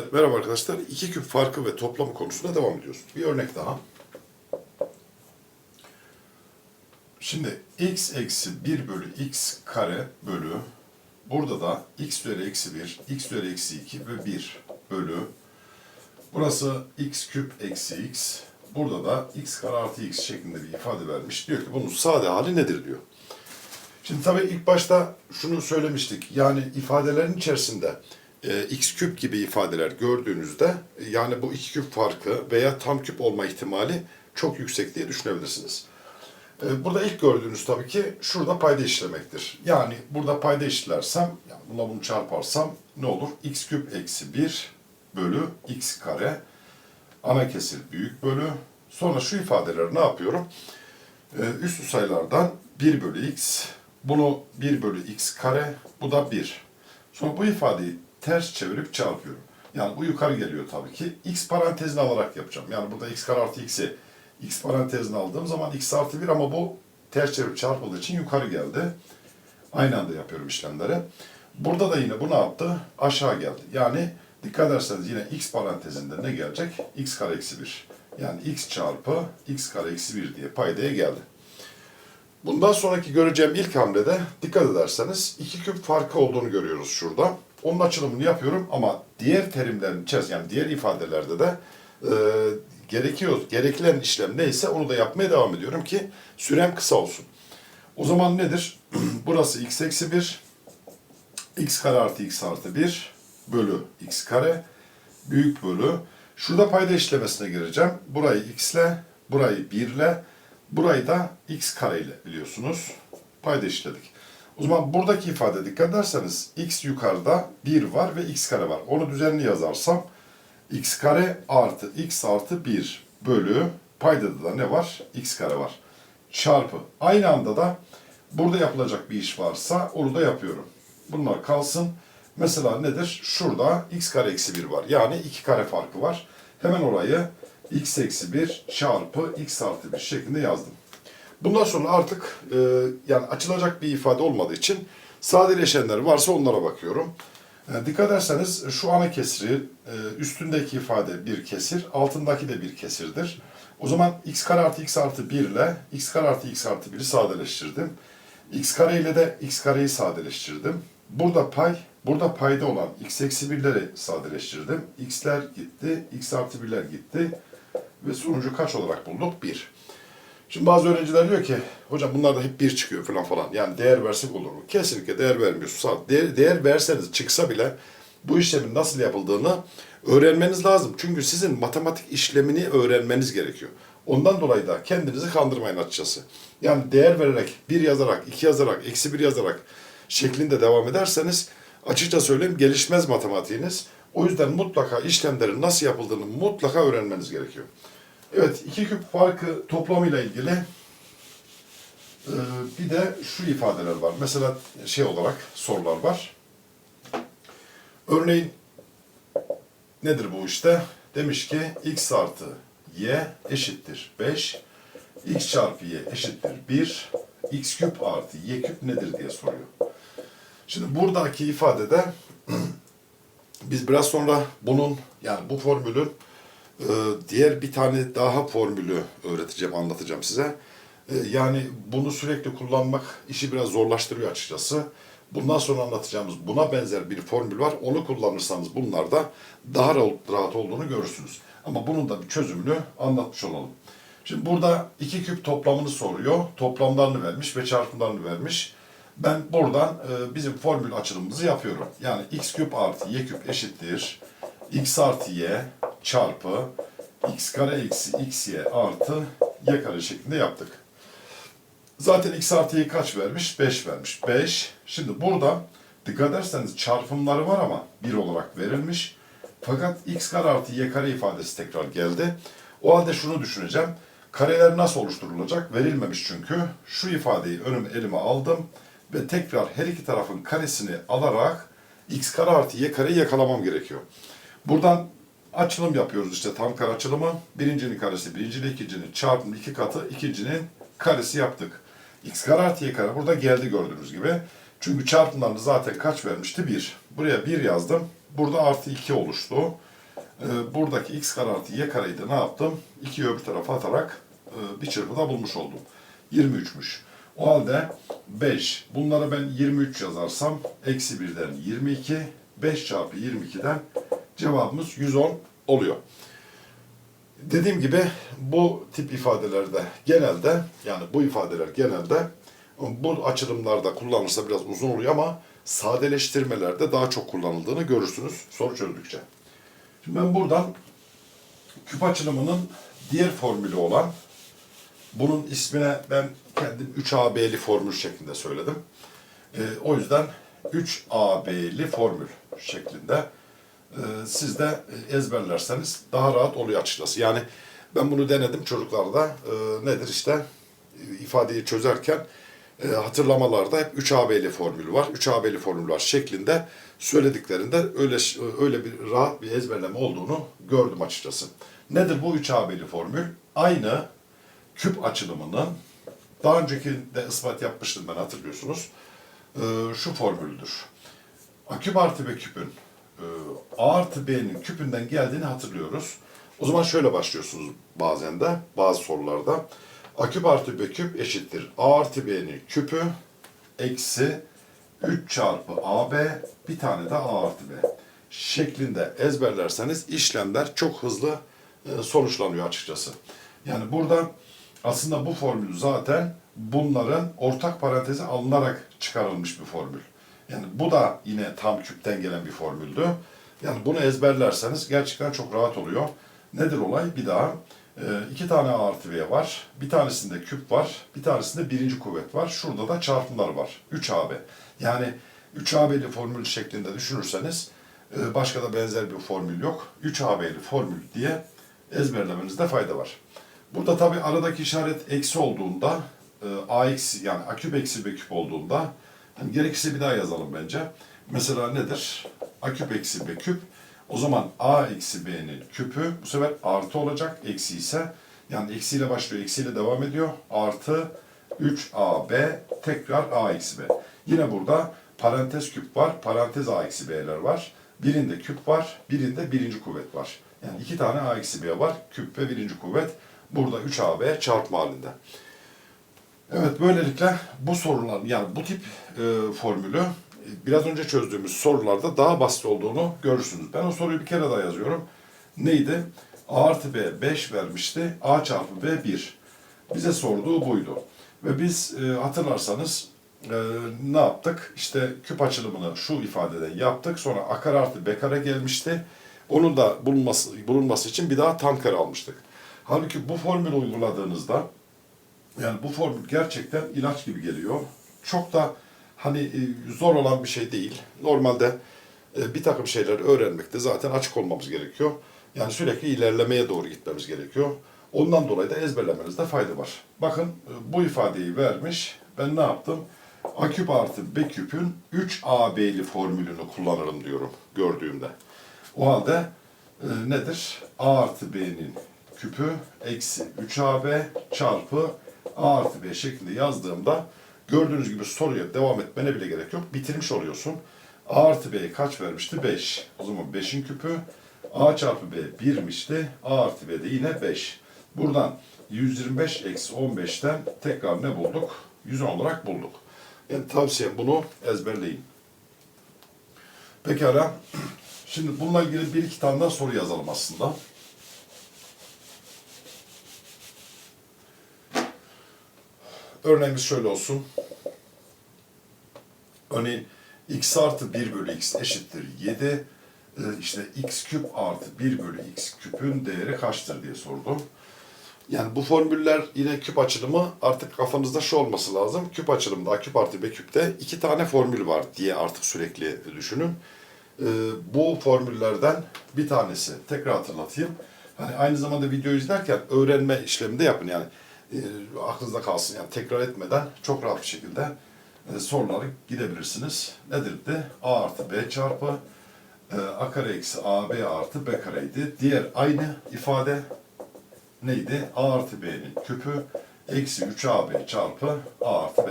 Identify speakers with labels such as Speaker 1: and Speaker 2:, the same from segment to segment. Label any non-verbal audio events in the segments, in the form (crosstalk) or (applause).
Speaker 1: Evet, merhaba arkadaşlar. İki küp farkı ve toplamı konusuna devam ediyoruz. Bir örnek daha. Şimdi x eksi 1 bölü x kare bölü burada da x üzeri eksi 1, x üzeri eksi 2 ve 1 bölü burası x küp eksi x burada da x kare artı x şeklinde bir ifade vermiş. Diyor ki bunun sade hali nedir diyor. Şimdi tabii ilk başta şunu söylemiştik. Yani ifadelerin içerisinde e, x küp gibi ifadeler gördüğünüzde e, yani bu iki küp farkı veya tam küp olma ihtimali çok yüksek diye düşünebilirsiniz. E, burada ilk gördüğünüz tabii ki şurada payda işlemektir. Yani burada payda işlersem, yani bununla bunu çarparsam ne olur? x küp eksi 1 bölü x kare ana kesir büyük bölü. Sonra şu ifadeleri ne yapıyorum? Ee, üstü sayılardan 1 bölü x, bunu 1 bölü x kare, bu da 1. Sonra bu ifadeyi ters çevirip çarpıyorum. Yani bu yukarı geliyor tabii ki. x parantezini alarak yapacağım. Yani burada x kare artı x'i x parantezini aldığım zaman x artı 1 ama bu ters çevirip çarpıldığı için yukarı geldi. Aynı anda yapıyorum işlemleri. Burada da yine bu ne yaptı? Aşağı geldi. Yani dikkat ederseniz yine x parantezinde ne gelecek? x kare eksi 1. Yani x çarpı x kare eksi 1 diye paydaya geldi. Bundan sonraki göreceğim ilk hamlede dikkat ederseniz iki küp farkı olduğunu görüyoruz şurada. Onun açılımını yapıyorum ama diğer terimlerin içerisinde yani diğer ifadelerde de e, gerekiyor, gerekilen işlem neyse onu da yapmaya devam ediyorum ki sürem kısa olsun. O zaman nedir? (clears throat) Burası x eksi 1, x kare artı x artı 1 bölü x kare büyük bölü. Şurada payda işlemesine gireceğim. Burayı x ile, burayı 1 ile, burayı da x kare ile biliyorsunuz. Payda işledik. O zaman buradaki ifade dikkat ederseniz x yukarıda 1 var ve x kare var. Onu düzenli yazarsam x kare artı x artı 1 bölü paydada da ne var? x kare var. Çarpı. Aynı anda da burada yapılacak bir iş varsa onu da yapıyorum. Bunlar kalsın. Mesela nedir? Şurada x kare eksi 1 var. Yani 2 kare farkı var. Hemen orayı x eksi 1 çarpı x artı 1 şeklinde yazdım. Bundan sonra artık e, yani açılacak bir ifade olmadığı için sadeleşenler varsa onlara bakıyorum. E, dikkat ederseniz şu ana kesri e, üstündeki ifade bir kesir, altındaki de bir kesirdir. O zaman x kare artı x artı 1 ile x kare artı x artı 1'i sadeleştirdim. x kare ile de x kareyi sadeleştirdim. Burada pay, burada payda olan x eksi 1'leri sadeleştirdim. x'ler gitti, x artı 1'ler gitti. Ve sonucu kaç olarak bulduk? 1. Şimdi bazı öğrenciler diyor ki hocam bunlar da hep bir çıkıyor falan falan. Yani değer versek olur mu? Kesinlikle değer vermiyorsunuz. Değer, değer verseniz çıksa bile bu işlemin nasıl yapıldığını öğrenmeniz lazım. Çünkü sizin matematik işlemini öğrenmeniz gerekiyor. Ondan dolayı da kendinizi kandırmayın açıkçası. Yani değer vererek, bir yazarak, iki yazarak, eksi bir yazarak şeklinde devam ederseniz açıkça söyleyeyim gelişmez matematiğiniz. O yüzden mutlaka işlemlerin nasıl yapıldığını mutlaka öğrenmeniz gerekiyor. Evet, iki küp farkı toplamıyla ilgili e, bir de şu ifadeler var. Mesela şey olarak sorular var. Örneğin nedir bu işte? Demiş ki x artı y eşittir 5, x çarpı y eşittir 1, x küp artı y küp nedir diye soruyor. Şimdi buradaki ifadede (clears throat) biz biraz sonra bunun yani bu formülün ee, diğer bir tane daha formülü öğreteceğim, anlatacağım size. Ee, Yani bunu sürekli kullanmak işi biraz zorlaştırıyor açıkçası. Bundan sonra anlatacağımız buna benzer bir formül var. Onu kullanırsanız bunlarda daha rahat olduğunu görürsünüz. Ama bunun da bir çözümünü anlatmış olalım. Şimdi burada iki küp toplamını soruyor. Toplamlarını vermiş ve çarpımlarını vermiş. Ben buradan e, bizim formül açılımımızı yapıyorum. Yani x küp artı y küp eşittir. X artı y çarpı x kare eksi x y artı y kare şeklinde yaptık. Zaten x artı y kaç vermiş? 5 vermiş. 5. Şimdi burada dikkat ederseniz çarpımları var ama 1 olarak verilmiş. Fakat x kare artı y kare ifadesi tekrar geldi. O halde şunu düşüneceğim. Kareler nasıl oluşturulacak? Verilmemiş çünkü. Şu ifadeyi önüm elime aldım ve tekrar her iki tarafın karesini alarak x kare artı y kareyi yakalamam gerekiyor. Buradan açılım yapıyoruz işte tam kare açılımı. Birincinin karesi birinciyle ikincinin çarpım iki katı ikincinin karesi yaptık. x kare artı y kare burada geldi gördüğünüz gibi. Çünkü çarpımlarını zaten kaç vermişti? 1. Buraya 1 yazdım. Burada artı 2 oluştu. e, buradaki x kare artı y kareyi de ne yaptım? 2'yi öbür tarafa atarak e, bir çırpıda bulmuş oldum. 23'müş. O halde 5. Bunlara ben 23 yazarsam eksi 1'den 22. 5 çarpı 22'den cevabımız 110 oluyor. Dediğim gibi bu tip ifadelerde genelde yani bu ifadeler genelde bu açılımlarda kullanılırsa biraz uzun oluyor ama sadeleştirmelerde daha çok kullanıldığını görürsünüz soru çözdükçe. Şimdi ben buradan küp açılımının diğer formülü olan bunun ismine ben kendim 3AB'li formül şeklinde söyledim. Ee, o yüzden 3AB'li formül şeklinde e, siz de ezberlerseniz daha rahat oluyor açıkçası. Yani ben bunu denedim çocuklarda. E, nedir işte e, ifadeyi çözerken e, hatırlamalarda hep 3AB'li formül var. 3AB'li formül var şeklinde söylediklerinde öyle öyle bir rahat bir ezberleme olduğunu gördüm açıkçası. Nedir bu 3AB'li formül? Aynı küp açılımının daha önceki de ispat yapmıştım ben hatırlıyorsunuz. E, şu formüldür. A küp artı B küpün e, A artı B'nin küpünden geldiğini hatırlıyoruz. O zaman şöyle başlıyorsunuz bazen de bazı sorularda. A küp artı B küp eşittir. A artı B'nin küpü eksi 3 çarpı AB bir tane de A artı B şeklinde ezberlerseniz işlemler çok hızlı e, sonuçlanıyor açıkçası. Yani burada aslında bu formül zaten bunların ortak paranteze alınarak çıkarılmış bir formül. Yani bu da yine tam küpten gelen bir formüldü. Yani bunu ezberlerseniz gerçekten çok rahat oluyor. Nedir olay? Bir daha. Ee, iki tane A artı B var. Bir tanesinde küp var. Bir tanesinde birinci kuvvet var. Şurada da çarpımlar var. 3AB. Yani 3AB'li formül şeklinde düşünürseniz e, başka da benzer bir formül yok. 3AB'li formül diye ezberlemenizde fayda var. Burada tabi aradaki işaret eksi olduğunda e, A eksi yani A küp eksi B küp olduğunda hani gerekirse bir daha yazalım bence. Mesela nedir? A küp eksi B küp. O zaman A eksi B'nin küpü bu sefer artı olacak. Eksi ise yani eksiyle başlıyor. Eksiyle devam ediyor. Artı 3AB tekrar A eksi B. Yine burada parantez küp var. Parantez A eksi B'ler var. Birinde küp var. Birinde birinci kuvvet var. Yani iki tane A eksi B var. Küp ve birinci kuvvet. Burada 3AB çarpma halinde. Evet böylelikle bu sorular yani bu tip e, formülü e, biraz önce çözdüğümüz sorularda daha basit olduğunu görürsünüz. Ben o soruyu bir kere daha yazıyorum. Neydi? A artı B 5 vermişti. A çarpı B 1. Bize sorduğu buydu. Ve biz e, hatırlarsanız e, ne yaptık? İşte küp açılımını şu ifadeden yaptık. Sonra A kare artı B kare gelmişti. Onun da bulunması, bulunması için bir daha tam kare almıştık. Halbuki bu formülü uyguladığınızda yani bu formül gerçekten ilaç gibi geliyor. Çok da hani e, zor olan bir şey değil. Normalde e, bir takım şeyler öğrenmekte zaten açık olmamız gerekiyor. Yani sürekli ilerlemeye doğru gitmemiz gerekiyor. Ondan dolayı da ezberlemenizde fayda var. Bakın e, bu ifadeyi vermiş. Ben ne yaptım? A küp artı B küpün 3AB'li formülünü kullanırım diyorum gördüğümde. O halde e, nedir? A artı B'nin küpü eksi 3AB çarpı A artı B şeklinde yazdığımda gördüğünüz gibi soruya devam etmene bile gerek yok. Bitirmiş oluyorsun. A artı B'ye kaç vermişti? 5. O zaman 5'in küpü A çarpı B 1'mişti. A artı B de yine 5. Buradan 125 eksi 15'ten tekrar ne bulduk? 110 olarak bulduk. Yani tavsiyem bunu ezberleyin. Pekala. (clears throat) Şimdi bununla ilgili bir iki tane daha soru yazalım aslında. Örneğimiz şöyle olsun. Örneğin x artı 1 bölü x eşittir 7. Ee, işte x küp artı 1 bölü x küpün değeri kaçtır diye sordum. Yani bu formüller yine küp açılımı artık kafanızda şu olması lazım. Küp açılımda A küp artı B küpte iki tane formül var diye artık sürekli düşünün. Ee, bu formüllerden bir tanesi tekrar hatırlatayım. Hani aynı zamanda video izlerken öğrenme işleminde yapın yani e, aklınızda kalsın yani tekrar etmeden çok rahat bir şekilde e, soruları gidebilirsiniz. Nedir de A artı B çarpı e, A kare eksi AB artı B kareydi. Diğer aynı ifade neydi? A artı B'nin küpü eksi 3AB çarpı A artı B.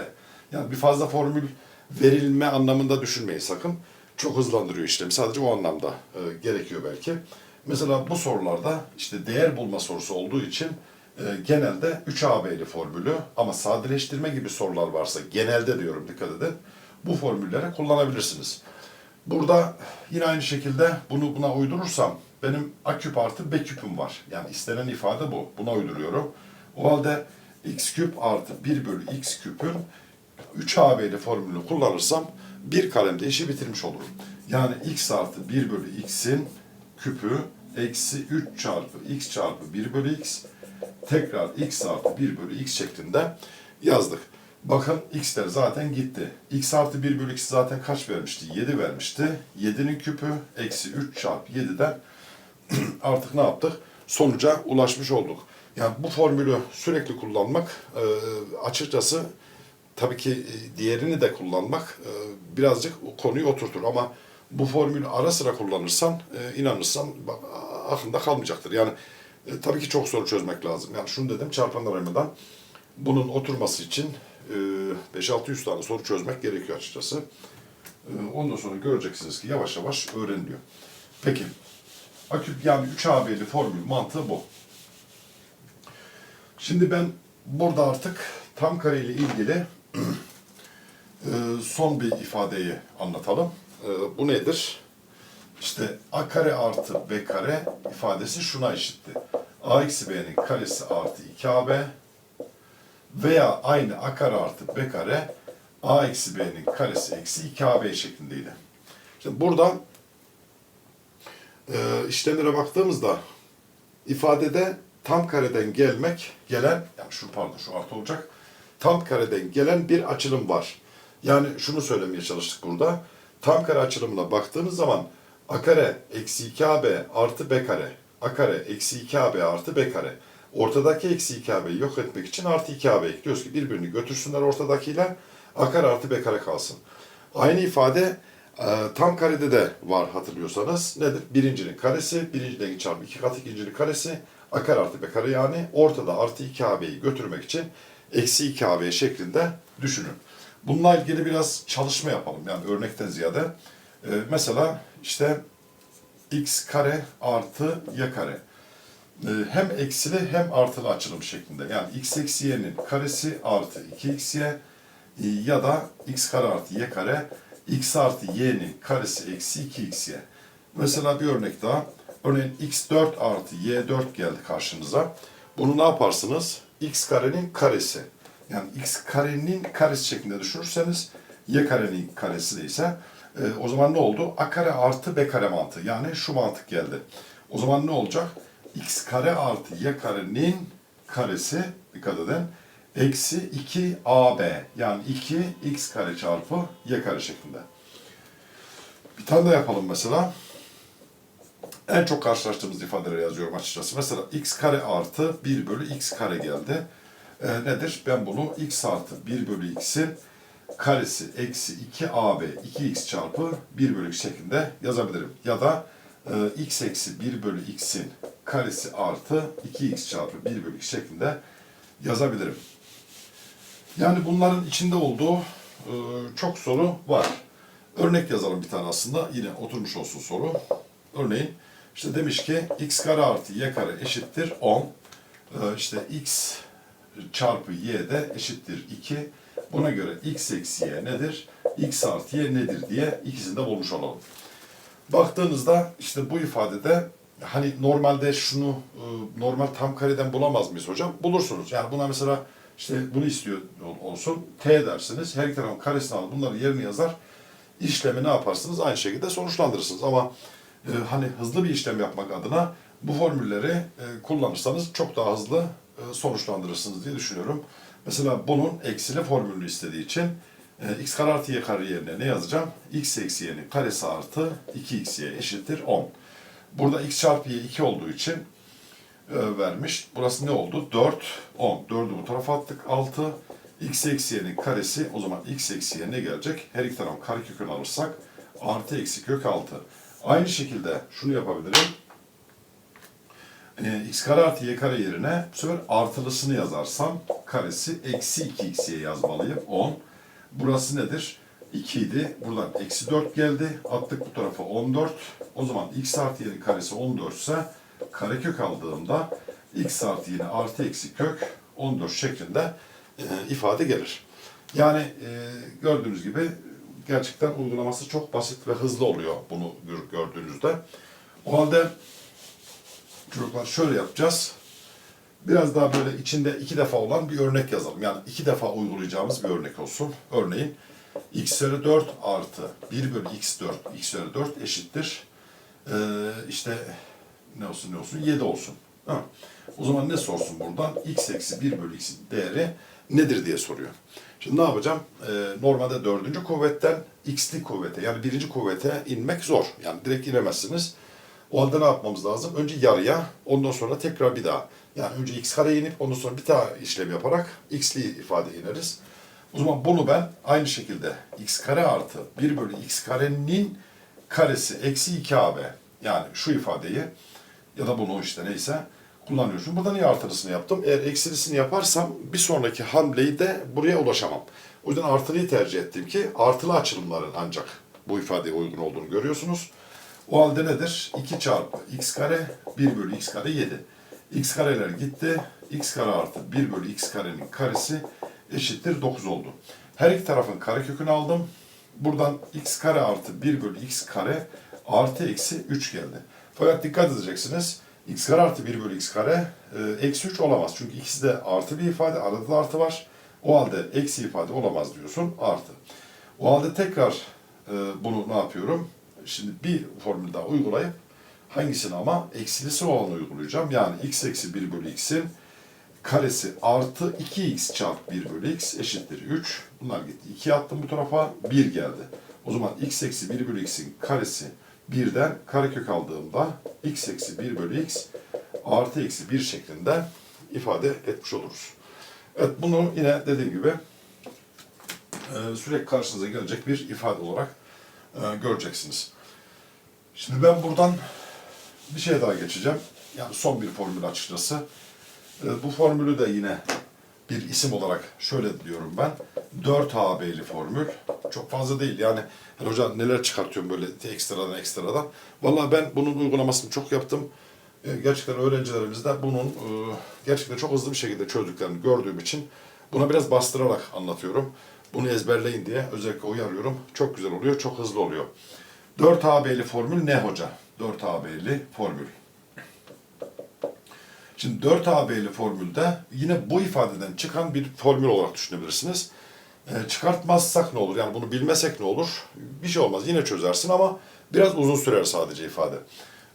Speaker 1: Yani bir fazla formül verilme anlamında düşünmeyin sakın. Çok hızlandırıyor işlemi. Sadece o anlamda e, gerekiyor belki. Mesela bu sorularda işte değer bulma sorusu olduğu için genelde 3AB'li formülü ama sadeleştirme gibi sorular varsa genelde diyorum dikkat edin bu formülleri kullanabilirsiniz. Burada yine aynı şekilde bunu buna uydurursam benim a küp artı b küpüm var. Yani istenen ifade bu. Buna uyduruyorum. O halde x küp artı 1 bölü x küpün 3AB'li formülünü kullanırsam bir kalemde işi bitirmiş olurum. Yani x artı 1 bölü x'in küpü eksi 3 çarpı x çarpı 1 bölü x tekrar x artı 1 bölü x şeklinde yazdık. Bakın x'ler zaten gitti. x artı 1 bölü x zaten kaç vermişti? 7 vermişti. 7'nin küpü eksi 3 çarpı 7'den (clears throat) artık ne yaptık? Sonuca ulaşmış olduk. Yani bu formülü sürekli kullanmak e, açıkçası tabii ki e, diğerini de kullanmak e, birazcık konuyu oturtur ama bu formülü ara sıra kullanırsan e, inanırsan aklında kalmayacaktır. Yani e, tabii ki çok soru çözmek lazım. Yani şunu dedim çarpanlar ayırmadan bunun oturması için e, 5-600 tane soru çözmek gerekiyor açıkçası. E, ondan sonra göreceksiniz ki yavaş yavaş öğreniliyor. Peki aküp yani 3AB'li formül mantığı bu. Şimdi ben burada artık tam kare ile ilgili (clears throat) e, son bir ifadeyi anlatalım. E, Bu nedir? İşte a kare artı b kare ifadesi şuna eşitti. A eksi b'nin karesi artı 2ab veya aynı a kare artı b kare a eksi b'nin karesi eksi 2ab şeklindeydi. Şimdi burada e, işlemlere baktığımızda ifadede tam kareden gelmek gelen yani şu pardon şu artı olacak tam kareden gelen bir açılım var. Yani şunu söylemeye çalıştık burada. Tam kare açılımına baktığınız zaman a kare eksi 2ab artı b kare a kare eksi 2ab artı b kare ortadaki eksi 2ab'yi yok etmek için artı 2ab ekliyoruz ki birbirini götürsünler ortadakiyle a kare artı b kare kalsın. Aynı ifade e, tam karede de var hatırlıyorsanız. Nedir? Birincinin karesi, birinci dengi çarpı iki katı ikincinin karesi a kare artı b kare yani ortada artı 2ab'yi götürmek için eksi 2ab şeklinde düşünün. Bununla ilgili biraz çalışma yapalım yani örnekten ziyade. E, mesela işte x kare artı y kare. E, hem eksili hem artılı açılım şeklinde. Yani x eksi y'nin karesi artı 2xy e, ya da x kare artı y kare x artı y'nin karesi eksi 2xy. Mesela bir örnek daha. Örneğin x4 artı y4 geldi karşınıza. Bunu ne yaparsınız? x karenin karesi. Yani x karenin karesi şeklinde düşünürseniz y karenin karesi de ise e, o zaman ne oldu? a kare artı b kare mantığı. Yani şu mantık geldi. O zaman ne olacak? x kare artı y karenin karesi dikkat edin. Eksi 2ab yani 2 x kare çarpı y kare şeklinde. Bir tane daha yapalım mesela. En çok karşılaştığımız ifadeleri yazıyorum açıkçası. Mesela x kare artı 1 bölü x kare geldi. Ee, nedir? Ben bunu x artı 1 bölü x'in karesi eksi 2ab 2x çarpı 1 bölü x şeklinde yazabilirim. Ya da e, x eksi 1 bölü x'in karesi artı 2x çarpı 1 bölü x şeklinde yazabilirim. Yani bunların içinde olduğu e, çok soru var. Örnek yazalım bir tane aslında. Yine oturmuş olsun soru. Örneğin işte demiş ki x kare artı y kare eşittir 10. E, işte x çarpı y de eşittir 2. Buna göre x eksi y nedir? x artı y nedir diye ikisini de bulmuş olalım. Baktığınızda işte bu ifadede hani normalde şunu e, normal tam kareden bulamaz mıyız hocam? Bulursunuz. Yani buna mesela işte bunu istiyor ol- olsun. T dersiniz. Her iki tarafın karesini alın. Bunları yerine yazar. İşlemi ne yaparsınız? Aynı şekilde sonuçlandırırsınız. Ama e, hani hızlı bir işlem yapmak adına bu formülleri e, kullanırsanız çok daha hızlı e, sonuçlandırırsınız diye düşünüyorum. Mesela bunun eksili formülünü istediği için e, x kare artı y kare yerine ne yazacağım? x eksi y'nin karesi artı 2xy eşittir 10. Burada x çarpı y 2 olduğu için e, vermiş. Burası ne oldu? 4, 10. 4'ü bu tarafa attık. 6. x eksi y'nin karesi o zaman x eksi y ne gelecek? Her iki tarafın karekökünü alırsak artı eksi kök 6. Aynı şekilde şunu yapabilirim. E, x kare artı y kare yerine bu sefer artılısını yazarsam karesi eksi 2xy yazmalıyım. 10. Burası nedir? 2 idi. Buradan eksi 4 geldi. Attık bu tarafa 14. O zaman x artı y'nin karesi 14 ise karekök aldığımda x artı y'nin artı eksi kök 14 şeklinde e, ifade gelir. Yani e, gördüğünüz gibi gerçekten uygulaması çok basit ve hızlı oluyor bunu gör- gördüğünüzde. O halde çocuklar şöyle yapacağız. Biraz daha böyle içinde iki defa olan bir örnek yazalım. Yani iki defa uygulayacağımız bir örnek olsun. Örneğin x üzeri 4 artı 1 bölü x 4, x üzeri 4 eşittir. Ee, işte ne olsun ne olsun 7 olsun. Ha. O zaman ne sorsun buradan? x eksi 1 bölü x'in değeri nedir diye soruyor. Şimdi ne yapacağım? Ee, normalde dördüncü kuvvetten x'li kuvvete yani birinci kuvvete inmek zor. Yani direkt inemezsiniz. O halde ne yapmamız lazım? Önce yarıya, ondan sonra tekrar bir daha. Yani önce x kare inip ondan sonra bir daha işlem yaparak x'li ifade ineriz. O zaman bunu ben aynı şekilde x kare artı 1 bölü x karenin karesi eksi 2ab. Yani şu ifadeyi ya da bunu işte neyse kullanıyorsun. Burada niye artırısını yaptım? Eğer eksilisini yaparsam bir sonraki hamleyi de buraya ulaşamam. O yüzden artılıyı tercih ettim ki artılı açılımların ancak bu ifadeye uygun olduğunu görüyorsunuz. O halde nedir? 2 çarpı x kare 1 bölü x kare 7. x kareler gitti. x kare artı 1 bölü x karenin karesi eşittir 9 oldu. Her iki tarafın karekökünü aldım. Buradan x kare artı 1 bölü x kare artı eksi 3 geldi. Fakat dikkat edeceksiniz. x kare artı 1 bölü x kare e, eksi 3 olamaz. Çünkü ikisi de artı bir ifade. Arada da artı var. O halde eksi ifade olamaz diyorsun. Artı. O halde tekrar e, bunu ne yapıyorum? Şimdi bir formül daha uygulayıp hangisini ama eksilisi olanı uygulayacağım. Yani x eksi 1 bölü x'in karesi artı 2x çarpı 1 bölü x eşittir 3. Bunlar gitti. 2 attım bu tarafa 1 geldi. O zaman x eksi 1 bölü x'in karesi 1'den karekök aldığımda x eksi 1 bölü x artı eksi 1 şeklinde ifade etmiş oluruz. Evet bunu yine dediğim gibi e, sürekli karşınıza gelecek bir ifade olarak e, göreceksiniz. Şimdi ben buradan bir şey daha geçeceğim. Yani son bir formül açıkçası. E, bu formülü de yine bir isim olarak şöyle diyorum ben. 4AB'li formül. Çok fazla değil yani. Hani hocam neler çıkartıyorum böyle ekstradan ekstradan. Vallahi ben bunun uygulamasını çok yaptım. E, Gerçekten öğrencilerimiz de bunun e, gerçekten çok hızlı bir şekilde çözdüklerini gördüğüm için buna biraz bastırarak anlatıyorum. Bunu ezberleyin diye özellikle uyarıyorum. Çok güzel oluyor, çok hızlı oluyor. 4AB'li formül ne hoca? 4AB'li formül. Şimdi 4AB'li formülde yine bu ifadeden çıkan bir formül olarak düşünebilirsiniz. E, çıkartmazsak ne olur? Yani bunu bilmesek ne olur? Bir şey olmaz. Yine çözersin ama biraz uzun sürer sadece ifade.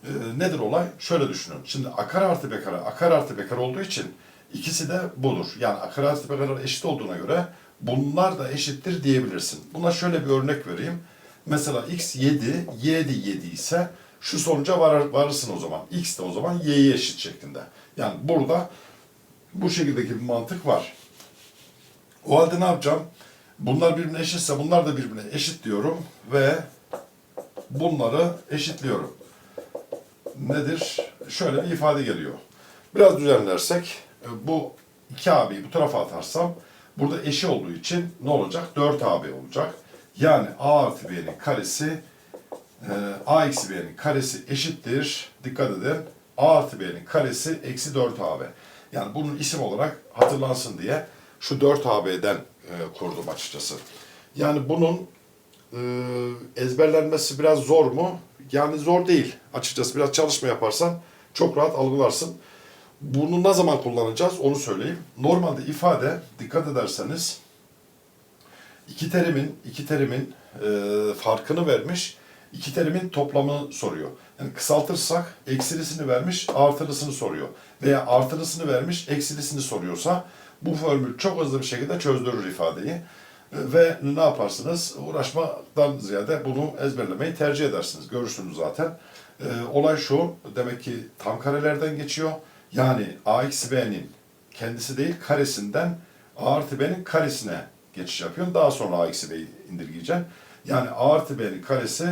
Speaker 1: E, nedir olay? Şöyle düşünün. Şimdi a kare artı b kare, a kare artı b kare olduğu için ikisi de budur. Yani a kare artı b kare eşit olduğuna göre bunlar da eşittir diyebilirsin. Buna şöyle bir örnek vereyim. Mesela x 7, y de 7 ise şu sonuca varar, varırsın o zaman. x de o zaman y'ye eşit şeklinde. Yani burada bu şekildeki bir mantık var. O halde ne yapacağım? Bunlar birbirine eşitse bunlar da birbirine eşit diyorum ve bunları eşitliyorum. Nedir? Şöyle bir ifade geliyor. Biraz düzenlersek e, bu 2AB'yi bu tarafa atarsam burada eşi olduğu için ne olacak? 4AB olacak. Yani A artı B'nin karesi e, A eksi B'nin karesi eşittir. Dikkat edin. A artı B'nin karesi eksi 4AB. Yani bunun isim olarak hatırlansın diye şu 4AB'den e, kurdum açıkçası. Yani bunun e, ezberlenmesi biraz zor mu? Yani zor değil. Açıkçası biraz çalışma yaparsan çok rahat algılarsın. Bunu ne zaman kullanacağız onu söyleyeyim. Normalde ifade dikkat ederseniz iki terimin iki terimin e, farkını vermiş, iki terimin toplamını soruyor. Yani kısaltırsak eksilisini vermiş, artılısını soruyor. Veya artılısını vermiş, eksilisini soruyorsa bu formül çok hızlı bir şekilde çözdürür ifadeyi. E, Ve ne yaparsınız? Uğraşmadan ziyade bunu ezberlemeyi tercih edersiniz. Görürsünüz zaten. E, olay şu, demek ki tam karelerden geçiyor. Yani a eksi b'nin kendisi değil karesinden a artı b'nin karesine geçiş yapıyorsun. Daha sonra a eksi b'yi indirgeyeceksin. Yani a artı b'nin karesi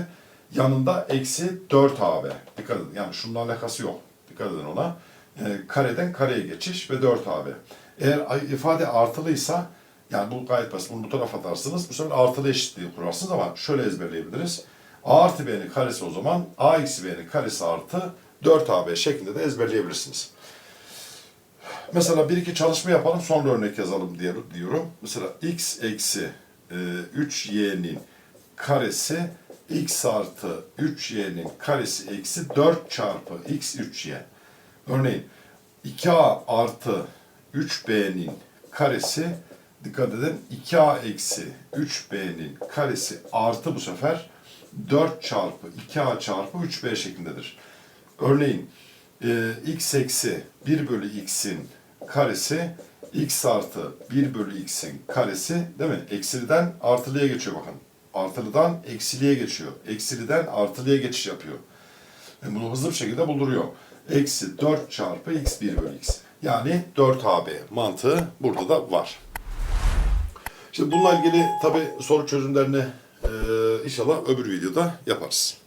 Speaker 1: yanında eksi 4ab. Dikkat edin. Yani şununla alakası yok. Dikkat edin ona. E, kareden kareye geçiş ve 4ab. Eğer ifade artılıysa Yani bu gayet basit. Bunu bu tarafa atarsınız. Bu sefer artılı eşitliği kurarsınız ama şöyle ezberleyebiliriz. A artı B'nin karesi o zaman A eksi B'nin karesi artı 4AB şeklinde de ezberleyebilirsiniz. Mesela bir iki çalışma yapalım sonra örnek yazalım diye diyorum. Mesela x eksi e, 3y'nin karesi x artı 3y'nin karesi eksi 4 çarpı x 3y. Örneğin 2a artı 3b'nin karesi dikkat edin 2a eksi 3b'nin karesi artı bu sefer 4 çarpı 2a çarpı 3b şeklindedir. Örneğin e, x eksi 1 bölü x'in karesi x artı 1 bölü x'in karesi değil mi? Eksiliden artılıya geçiyor bakın. Artılıdan eksiliye geçiyor. Eksiliden artılıya geçiş yapıyor. E, bunu hızlı bir şekilde bulduruyor. Eksi 4 çarpı x 1 bölü x. Yani 4ab mantığı burada da var. Şimdi bununla ilgili tabi soru çözümlerini e, inşallah öbür videoda yaparız.